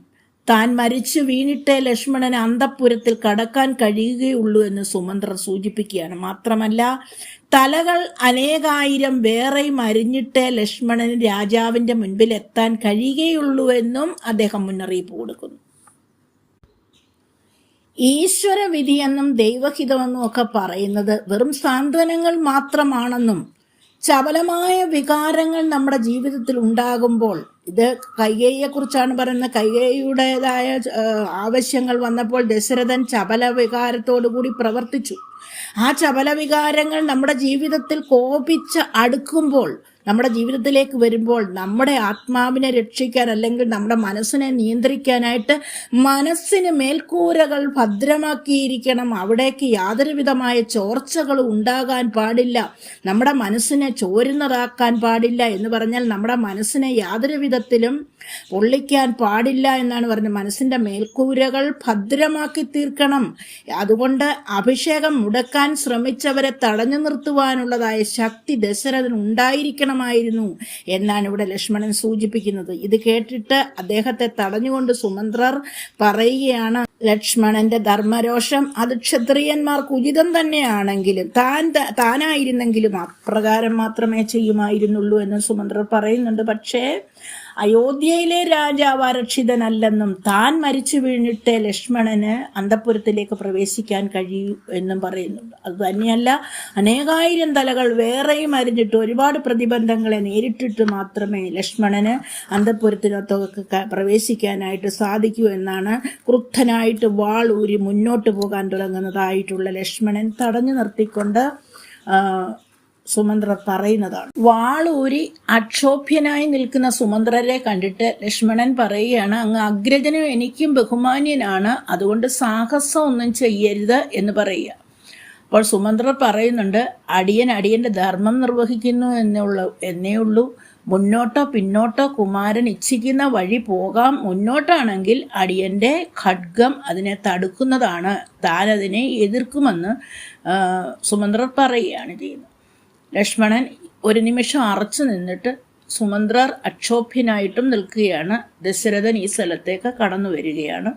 താൻ മരിച്ചു വീണിട്ടേ ലക്ഷ്മണന് അന്തപ്പുരത്തിൽ കടക്കാൻ കഴിയുകയുള്ളൂ എന്ന് സുമന്ത്രർ സൂചിപ്പിക്കുകയാണ്. മാത്രമല്ല തലകൾ അനേകായിരം വേറെയും അരിഞ്ഞിട്ടേ ലക്ഷ്മണന് രാജാവിന്റെ മുൻപിൽ എത്താൻ കഴിയുകയുള്ളൂവെന്നും അദ്ദേഹം മുന്നറിയിപ്പ് കൊടുക്കുന്നു. ഈശ്വര വിധിയെന്നും ദൈവഹിതമെന്നും ഒക്കെ പറയുന്നത് വെറും സാന്ത്വനങ്ങൾ മാത്രമാണെന്നും ചപലമായ വികാരങ്ങൾ നമ്മുടെ ജീവിതത്തിൽ ഉണ്ടാകുമ്പോൾ ഇത് കൈകേയിയെക്കുറിച്ചാണ് പറയുന്നത്. കയ്യയുടേതായ ആവശ്യങ്ങൾ വന്നപ്പോൾ ദശരഥൻ ചപല വികാരത്തോടുകൂടി പ്രവർത്തിച്ചു. ആ ചപല വികാരങ്ങൾ നമ്മുടെ ജീവിതത്തിൽ കോപിച്ച് അടുക്കുമ്പോൾ നമ്മുടെ ജീവിതത്തിലേക്ക് വരുമ്പോൾ നമ്മുടെ ആത്മാവിനെ രക്ഷിക്കാൻ അല്ലെങ്കിൽ നമ്മുടെ മനസ്സിനെ നിയന്ത്രിക്കാനായിട്ട് മനസ്സിന് മേൽക്കൂരകൾ ഭദ്രമാക്കിയിരിക്കണം. അവിടേക്ക് യാതൊരു വിധമായ ചോർച്ചകളും ഉണ്ടാകാൻ പാടില്ല. നമ്മുടെ മനസ്സിനെ ചോരുന്നതാക്കാൻ പാടില്ല എന്ന് പറഞ്ഞാൽ നമ്മുടെ മനസ്സിനെ യാതൊരു വിധത്തിലും പൊള്ളിക്കാൻ പാടില്ല എന്നാണ് പറഞ്ഞത് മനസ്സിന്റെ മേൽക്കൂരകൾ ഭദ്രമാക്കി തീർക്കണം. അതുകൊണ്ട് അഭിഷേകം മുടക്കാൻ ശ്രമിച്ചവരെ തടഞ്ഞു നിർത്തുവാനുള്ളതായ ശക്തി ദശരഥന് ഉണ്ടായിരിക്കണമായിരുന്നു എന്നാണ് ഇവിടെ ലക്ഷ്മണൻ സൂചിപ്പിക്കുന്നത്. ഇത് കേട്ടിട്ട് അദ്ദേഹത്തെ തടഞ്ഞുകൊണ്ട് സുമന്ത്രർ പറയുകയാണ് ലക്ഷ്മണന്റെ ധർമ്മരോഷം അത് ക്ഷത്രിയന്മാർക്ക് ഉചിതം തന്നെയാണെങ്കിലും താൻ താനായിരുന്നെങ്കിലും അപ്രകാരം മാത്രമേ ചെയ്യുമായിരുന്നുള്ളൂ എന്ന് സുമന്ത്രർ പറയുന്നുണ്ട്. പക്ഷേ അയോധ്യയിലെ രാജാവ് അരക്ഷിതനല്ലെന്നും താൻ മരിച്ചു വീണിട്ട് ലക്ഷ്മണന് അന്തപുരത്തിലേക്ക് പ്രവേശിക്കാൻ കഴിയൂ എന്നും പറയുന്നുണ്ട്. അത് തന്നെയല്ല അനേകായിരം തലകൾ വേറെയും അരിഞ്ഞിട്ട് ഒരുപാട് പ്രതിബന്ധങ്ങളെ നേരിട്ടിട്ട് മാത്രമേ ലക്ഷ്മണന് അന്തപുരത്തിനകത്തൊക്കെ പ്രവേശിക്കാനായിട്ട് സാധിക്കൂ എന്നാണ് ക്രുദ്ധനായിട്ട് വാൾ ഊരി മുന്നോട്ട് പോകാൻ തുടങ്ങുന്നതായിട്ടുള്ള ലക്ഷ്മണൻ തടഞ്ഞു നിർത്തിക്കൊണ്ട് സുമന്ത്രർ പറയുന്നതാണ്. വാളൂരി അക്ഷോഭ്യനായി നിൽക്കുന്ന സുമന്ത്രരെ കണ്ടിട്ട് ലക്ഷ്മണൻ പറയുകയാണ് അങ്ങ് അഗ്രജനും എനിക്കും ബഹുമാന്യനാണ് അതുകൊണ്ട് സാഹസം ഒന്നും ചെയ്യരുത് എന്ന് പറയുക. അപ്പോൾ സുമന്ത്രർ പറയുന്നുണ്ട് അടിയൻ അടിയന്റെ ധർമ്മം നിർവഹിക്കുന്നു എന്നുള്ള എന്നേ ഉള്ളൂ. മുന്നോട്ടോ പിന്നോട്ടോ കുമാരൻ ഇച്ഛിക്കുന്ന വഴി പോകാം. മുന്നോട്ടാണെങ്കിൽ അടിയന്റെ ഖഡ്ഗം അതിനെ തടുക്കുന്നതാണ്. താൻ അതിനെ എതിർക്കുമെന്ന് സുമന്ത്രർ പറയുകയാണ് ചെയ്യുന്നത്. ലക്ഷ്മണൻ ഒരു നിമിഷം അറച്ചു നിന്നിട്ട് സുമന്ത്രർ അക്ഷോഭ്യനായിട്ടും നിൽക്കുകയാണ്. ദശരഥൻ ഈ സ്ഥലത്തേക്ക് കടന്നു വരികയാണ്.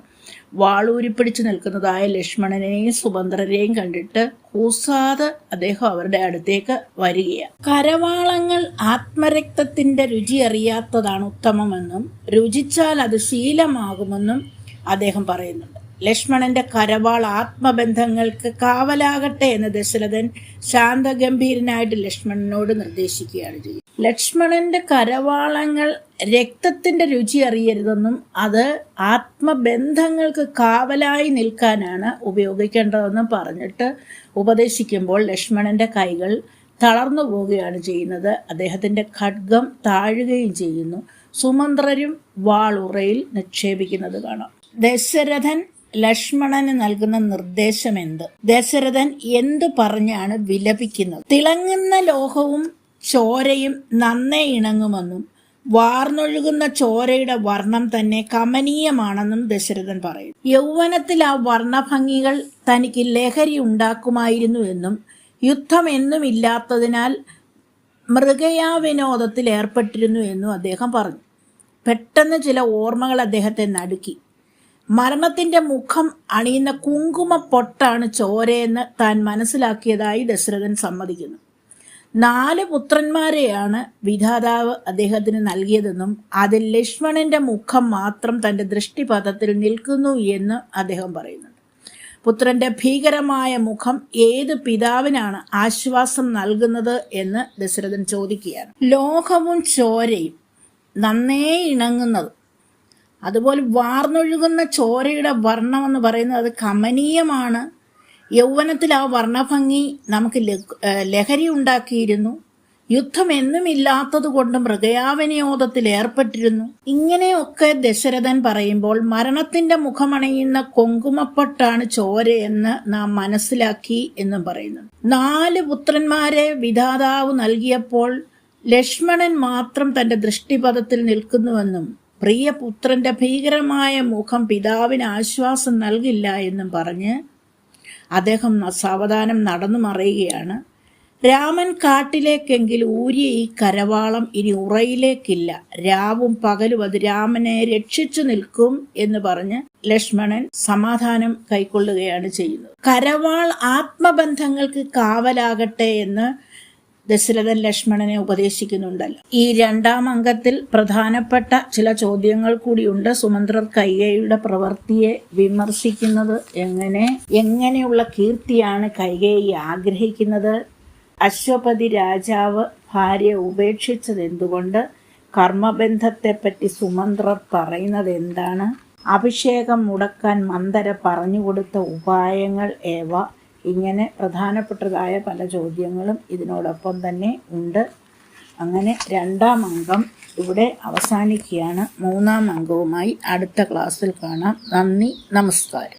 വാളൂരിപ്പിടിച്ച് നിൽക്കുന്നതായ ലക്ഷ്മണനെയും സുഭദ്രനെയും കണ്ടിട്ട് കൂസാതെ അദ്ദേഹം അവരുടെ അടുത്തേക്ക് വരികയാണ്. കരവാളങ്ങൾ ആത്മരക്തത്തിന്റെ രുചി അറിയാത്തതാണ് ഉത്തമമെന്നും രുചിച്ചാൽ അത് ശീലമാകുമെന്നും അദ്ദേഹം പറയുന്നുണ്ട്. ലക്ഷ്മണന്റെ കരവാൾ ആത്മബന്ധങ്ങൾക്ക് കാവലാകട്ടെ എന്ന് ദശരഥൻ ശാന്തഗംഭീരനായിട്ട് ലക്ഷ്മണനോട് നിർദ്ദേശിക്കുകയാണ് ചെയ്യുന്നത് ലക്ഷ്മണന്റെ കരവാളങ്ങൾ രക്തത്തിന്റെ രുചി അറിയരുതെന്നും അത് ആത്മബന്ധങ്ങൾക്ക് കാവലായി നിൽക്കാനാണ് ഉപയോഗിക്കേണ്ടതെന്നും പറഞ്ഞിട്ട് ഉപദേശിക്കുമ്പോൾ ലക്ഷ്മണന്റെ കൈകൾ തളർന്നു പോവുകയാണ് ചെയ്യുന്നത്. അദ്ദേഹത്തിന്റെ ഖഡ്ഗം താഴുകയും ചെയ്യുന്നു. സുമന്ത്രരും വാളുറയിൽ നിക്ഷേപിക്കുന്നത് കാണാം. ദശരഥൻ ലക്ഷ്മണന് നൽകുന്ന നിർദ്ദേശം എന്ത് ദശരഥൻ എന്തു പറഞ്ഞാണ് വിലപിക്കുന്നത്? തിളങ്ങുന്ന ലോഹവും ചോരയും നന്നേ ഇണങ്ങുമെന്നും വാർന്നൊഴുകുന്ന ചോരയുടെ വർണം തന്നെ കമനീയമാണെന്നും ദശരഥൻ പറയും. യൗവനത്തിൽ ആ വർണഭംഗികൾ തനിക്ക് ലഹരി ഉണ്ടാക്കുമായിരുന്നു എന്നും യുദ്ധം എന്നും ഇല്ലാത്തതിനാൽ മൃഗയാ വിനോദത്തിൽ ഏർപ്പെട്ടിരുന്നു എന്നും അദ്ദേഹം പറഞ്ഞു. പെട്ടെന്ന് ചില ഓർമ്മകൾ അദ്ദേഹത്തെ നടുക്കി. മരണത്തിന്റെ മുഖം അണിയുന്ന കുങ്കുമ പൊട്ടാണ് ചോരയെന്ന് താൻ മനസ്സിലാക്കിയതായി ദശരഥൻ സമ്മതിക്കുന്നു. നാല് പുത്രന്മാരെയാണ് വിധാതാവ് അദ്ദേഹത്തിന് നൽകിയതെന്നും അതിൽ ലക്ഷ്മണന്റെ മുഖം മാത്രം തന്റെ ദൃഷ്ടിപഥത്തിൽ നിൽക്കുന്നു എന്ന് അദ്ദേഹം പറയുന്നുണ്ട് പുത്രന്റെ ഭീകരമായ മുഖം ഏത് പിതാവിനാണ് ആശ്വാസം നൽകുന്നത് എന്ന് ദശരഥൻ ചോദിക്കുകയാണ്. ലോഹവും ചോരയും നന്നേ ഇണങ്ങുന്നത് അതുപോലെ വാർന്നൊഴുകുന്ന ചോരയുടെ വർണം എന്ന് പറയുന്നത് അത് കമനീയമാണ്. യൗവനത്തിൽ ആ വർണഭംഗി നമുക്ക് ലഹരി ഉണ്ടാക്കിയിരുന്നു. യുദ്ധം എന്നുമില്ലാത്തത് കൊണ്ട് മൃഗയാവനിയോധത്തിൽ ഏർപ്പെട്ടിരുന്നു. ഇങ്ങനെയൊക്കെ ദശരഥൻ പറയുമ്പോൾ മരണത്തിന്റെ മുഖമണയുന്ന കൊങ്കുമപ്പെട്ടാണ് ചോരയെന്ന് നാം മനസ്സിലാക്കി എന്നും പറയുന്നു. നാല് പുത്രന്മാരെ വിധാതാവ് നൽകിയപ്പോൾ ലക്ഷ്മണൻ മാത്രം തന്റെ ദൃഷ്ടിപഥത്തിൽ നിൽക്കുന്നുവെന്നും പ്രിയപുത്രന്റെ ഭീകരമായ മുഖം പിതാവിന് ആശ്വാസം നൽകില്ല എന്നും പറഞ്ഞ് അദ്ദേഹം സാവധാനം നടന്നു മറയുകയാണ്. രാമൻ കാട്ടിലേക്കെങ്കിൽ ഊരിയ ഈ കരവാളം ഇനി ഉറയിലേക്കില്ല. രാവും പകലും അത് രാമനെ രക്ഷിച്ചു നിൽക്കും എന്ന് പറഞ്ഞ് ലക്ഷ്മണൻ സമാധാനം കൈക്കൊള്ളുകയാണ് ചെയ്യുന്നത്. കരവാൾ ആത്മബന്ധങ്ങൾക്ക് കാവലാകട്ടെ എന്ന് ദശരഥൻ ലക്ഷ്മണനെ ഉപദേശിക്കുന്നുണ്ടല്ലോ. ഈ രണ്ടാം അംഗത്തിൽ പ്രധാനപ്പെട്ട ചില ചോദ്യങ്ങൾ കൂടിയുണ്ട്. സുമന്ത്രർ കൈകയുടെ പ്രവൃത്തിയെ വിമർശിക്കുന്നത് എങ്ങനെ? എങ്ങനെയുള്ള കീർത്തിയാണ് കൈകേയി ആഗ്രഹിക്കുന്നത്? അശ്വപതി രാജാവ് ഭാര്യ ഉപേക്ഷിച്ചത് എന്തുകൊണ്ട്? കർമ്മബന്ധത്തെപ്പറ്റി സുമന്ത്രർ പറയുന്നത് എന്താണ്? അഭിഷേകം മുടക്കാൻ മന്ദര പറഞ്ഞുകൊടുത്ത ഉപായങ്ങൾ ഏവ? ഇങ്ങനെ പ്രധാനപ്പെട്ടതായ പല ചോദ്യങ്ങളും ഇതിനോടൊപ്പം തന്നെ ഉണ്ട്. അങ്ങനെ രണ്ടാം അംഗം ഇവിടെ അവസാനിക്കുകയാണ്. മൂന്നാം അംഗവുമായി അടുത്ത ക്ലാസ്സിൽ കാണാം. നന്ദി നമസ്കാരം.